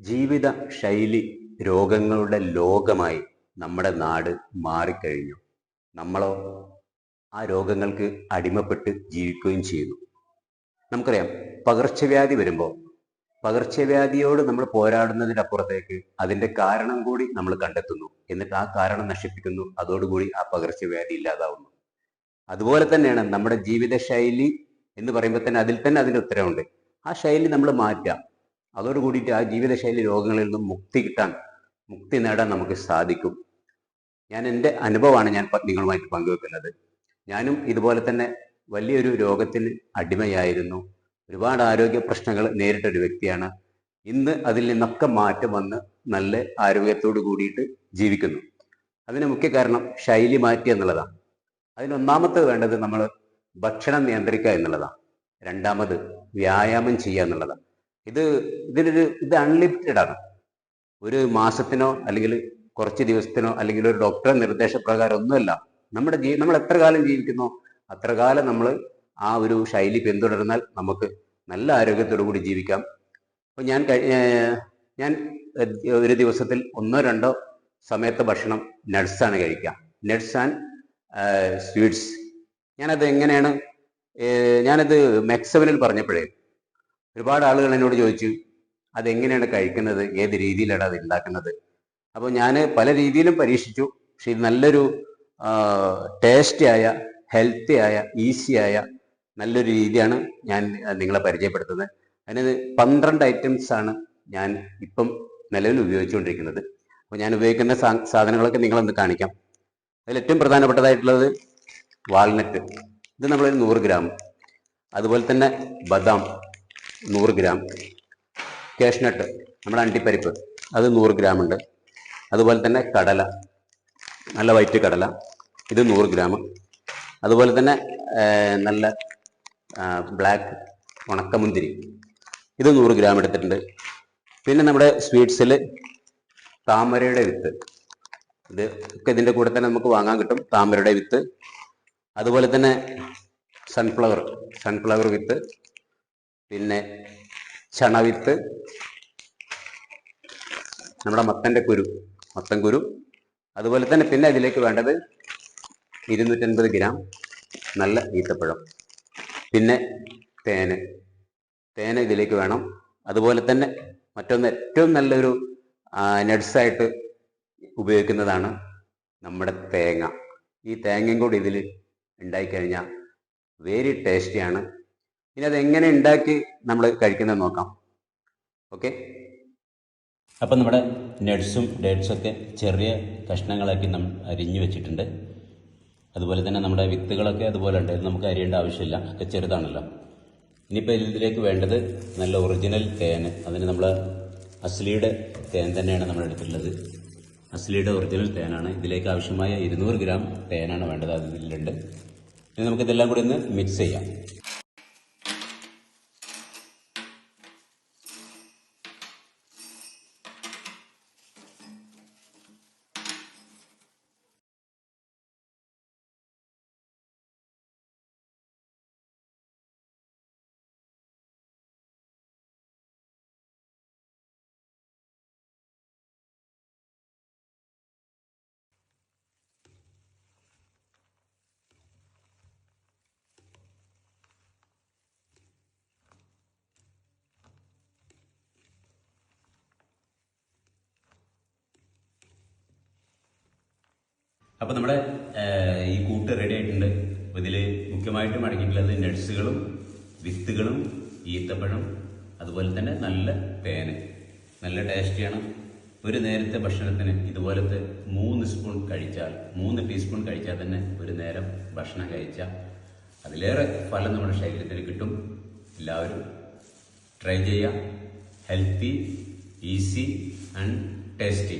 ജീവിത ശൈലി രോഗങ്ങളുടെ ലോകമായി നമ്മുടെ നാട് മാറിക്കഴിഞ്ഞു. നമ്മളോ ആ രോഗങ്ങൾക്ക് അടിമപ്പെട്ട് ജീവിക്കുകയും ചെയ്യുന്നു നമുക്കറിയാം പകർച്ചവ്യാധി വരുമ്പോൾ പകർച്ചവ്യാധിയോട് നമ്മൾ പോരാടുന്നതിന്റെ അപ്പുറത്തേക്ക് അതിന്റെ കാരണം കൂടി നമ്മൾ കണ്ടെത്തുന്നു. എന്നിട്ട് ആ കാരണം നശിപ്പിക്കുന്നു. അതോടുകൂടി ആ പകർച്ചവ്യാധി ഇല്ലാതാവുന്നു. അതുപോലെ തന്നെയാണ് നമ്മുടെ ജീവിതശൈലി എന്ന് പറയുമ്പോൾ തന്നെ അതിൽ തന്നെ അതിന്റെ ഉത്തരവുണ്ട്. ആ ശൈലി നമ്മൾ മാറ്റാം അതോട് കൂടിയിട്ട് ആ ജീവിതശൈലി രോഗങ്ങളിൽ നിന്നും മുക്തി കിട്ടാൻ മുക്തി നേടാൻ നമുക്ക് സാധിക്കും. ഞാൻ എന്റെ അനുഭവമാണ് ഞാൻ നിങ്ങളുമായിട്ട് പങ്കുവെക്കുന്നത്. ഞാനും ഇതുപോലെ തന്നെ വലിയൊരു രോഗത്തിന് അടിമയായിരുന്നു. ഒരുപാട് ആരോഗ്യ പ്രശ്നങ്ങൾ നേരിട്ട ഒരു വ്യക്തിയാണ്. ഇന്ന് അതിൽ നിന്നൊക്കെ മാറ്റം വന്ന് നല്ല ആരോഗ്യത്തോട് കൂടിയിട്ട് ജീവിക്കുന്നു. അതിന് മുഖ്യ കാരണം ശൈലി മാറ്റി എന്നുള്ളതാണ്. അതിനൊന്നാമത്തത് വേണ്ടത് നമ്മൾ ഭക്ഷണം നിയന്ത്രിക്കുക എന്നുള്ളതാണ്. രണ്ടാമത് വ്യായാമം ചെയ്യുക എന്നുള്ളതാണ്. ഇത് ഇതിനൊരു ഇത് അൺലിമിറ്റഡ് ആണ്. ഒരു മാസത്തിനോ അല്ലെങ്കിൽ കുറച്ച് ദിവസത്തിനോ അല്ലെങ്കിൽ ഒരു ഡോക്ടറെ നിർദ്ദേശപ്രകാരം ഒന്നുമല്ല. നമ്മുടെ ജീ നമ്മൾ എത്ര കാലം ജീവിക്കുന്നോ? അത്ര കാലം നമ്മൾ ആ ഒരു ശൈലി പിന്തുടർന്നാൽ നമുക്ക് നല്ല ആരോഗ്യത്തോടു കൂടി ജീവിക്കാം. അപ്പോൾ ഞാൻ ഞാൻ ഒരു ദിവസത്തിൽ ഒന്നോ രണ്ടോ സമയത്ത് ഭക്ഷണം നട്സാണ് കഴിക്കുക. നട്സ് ആൻഡ് സ്വീറ്റ്സ് ഞാനത് എങ്ങനെയാണ്? ഞാനത് മെക്സവനിൽ പറഞ്ഞപ്പോഴേ ഒരുപാട് ആളുകൾ എന്നോട് ചോദിച്ചു അതെങ്ങനെയാണ് കഴിക്കുന്നത്? ഏത് രീതിയിലാണ് അത് ഉണ്ടാക്കുന്നത്? അപ്പോൾ ഞാൻ പല രീതിയിലും പരീക്ഷിച്ചു. പക്ഷെ ഇത് നല്ലൊരു ടേസ്റ്റിയായ ഹെൽത്തി ആയ ഈസി ആയ നല്ലൊരു രീതിയാണ് ഞാൻ നിങ്ങളെ പരിചയപ്പെടുത്തുന്നത്. അതിന് പന്ത്രണ്ട് ഐറ്റംസ് ആണ് ഞാൻ ഇപ്പം നിലവിൽ ഉപയോഗിച്ചുകൊണ്ടിരിക്കുന്നത്. അപ്പോൾ ഞാൻ ഉപയോഗിക്കുന്ന സാധനങ്ങളൊക്കെ നിങ്ങളൊന്ന് കാണിക്കാം. അതിൽ ഏറ്റവും പ്രധാനപ്പെട്ടതായിട്ടുള്ളത് വാൾനട്ട് ഇത് നമ്മൾ നൂറ് ഗ്രാം അതുപോലെ തന്നെ ബദാം. നൂറ് ഗ്രാം. കേഷ്നട്ട് നമ്മുടെ അണ്ടിപ്പരിപ്പ് അത് നൂറ് ഗ്രാം ഉണ്ട്. അതുപോലെ തന്നെ കടല നല്ല വൈറ്റ് കടല ഇത് നൂറ് ഗ്രാം. അതുപോലെ തന്നെ നല്ല ബ്ലാക്ക് ഉണക്കമുന്തിരി ഇത് നൂറ് ഗ്രാം എടുത്തിട്ടുണ്ട്. പിന്നെ നമ്മുടെ സ്വീറ്റ്സിൽ താമരയുടെ വിത്ത്. ഇത് ഒക്കെ ഇതിന്റെ കൂടെ തന്നെ നമുക്ക് വാങ്ങാൻ കിട്ടും താമരയുടെ വിത്ത്. അതുപോലെ തന്നെ സൺഫ്ലവർ സൺഫ്ലവർ വിത്ത്. പിന്നെ ചണവിത്ത്. നമ്മുടെ മത്തന്റെ കുരു മത്തൻ കുരു. അതുപോലെ തന്നെ പിന്നെ അതിലേക്ക് വേണ്ടത് ഇരുന്നൂറ്റൻപത് ഗ്രാം നല്ല ഈത്തപ്പഴം. പിന്നെ തേന്. തേന് ഇതിലേക്ക് വേണം. അതുപോലെ തന്നെ മറ്റൊന്ന് ഏറ്റവും നല്ലൊരു നട്സായിട്ട് ഉപയോഗിക്കുന്നതാണ് നമ്മുടെ തേങ്ങ. ഈ തേങ്ങയും കൂടി ഇതിൽ ഉണ്ടായിക്കഴിഞ്ഞാൽ വെരി ടേസ്റ്റിയാണ് ഇനി അത് എങ്ങനെ ഉണ്ടാക്കി നമ്മൾ കഴിക്കുന്നത് നോക്കാം. ഓക്കെ അപ്പം നമ്മുടെ നട്സും ഡേറ്റ്സും ഒക്കെ ചെറിയ കഷ്ണങ്ങളാക്കി നമ്മൾ അരിഞ്ഞു വെച്ചിട്ടുണ്ട്. അതുപോലെ തന്നെ നമ്മുടെ വിത്തുകളൊക്കെ അതുപോലെ ഉണ്ട്. നമുക്ക് അരിയേണ്ട ആവശ്യമില്ല. ഒക്കെ ചെറുതാണല്ലോ. ഇനിയിപ്പോൾ ഇതിലേക്ക് വേണ്ടത് നല്ല ഒറിജിനൽ തേന് അതിന് നമ്മൾ അസ്ലിയുടെ തേൻ തന്നെയാണ് നമ്മൾ എടുത്തിട്ടുള്ളത്. അസ്ലിയുടെ ഒറിജിനൽ തേനാണ് ഇതിലേക്ക് ആവശ്യമായ ഇരുന്നൂറ് ഗ്രാം തേനാണ് വേണ്ടത് അത് ഇതിലുണ്ട് ഇനി നമുക്കിതെല്ലാം കൂടി ഒന്ന് മിക്സ് ചെയ്യാം. അപ്പോൾ നമ്മുടെ ഈ കൂട്ട് റെഡി ആയിട്ടുണ്ട്. അപ്പോൾ ഇതിൽ മുഖ്യമായിട്ടും അടങ്ങിയിട്ടുള്ളത് നട്സുകളും വിത്തുകളും ഈത്തപ്പഴം അതുപോലെ തന്നെ നല്ല പേന. നല്ല ടേസ്റ്റിയാണ്. ഒരു നേരത്തെ ഭക്ഷണത്തിന് ഇതുപോലത്തെ മൂന്ന് സ്പൂൺ കഴിച്ചാൽ മൂന്ന് ടീസ്പൂൺ കഴിച്ചാൽ തന്നെ ഒരു നേരം ഭക്ഷണം കഴിച്ചാൽ അതിലേറെ ഫലം നമ്മുടെ ശരീരത്തിന് കിട്ടും. എല്ലാവരും ട്രൈ ചെയ്യുക. Healthy easy and tasty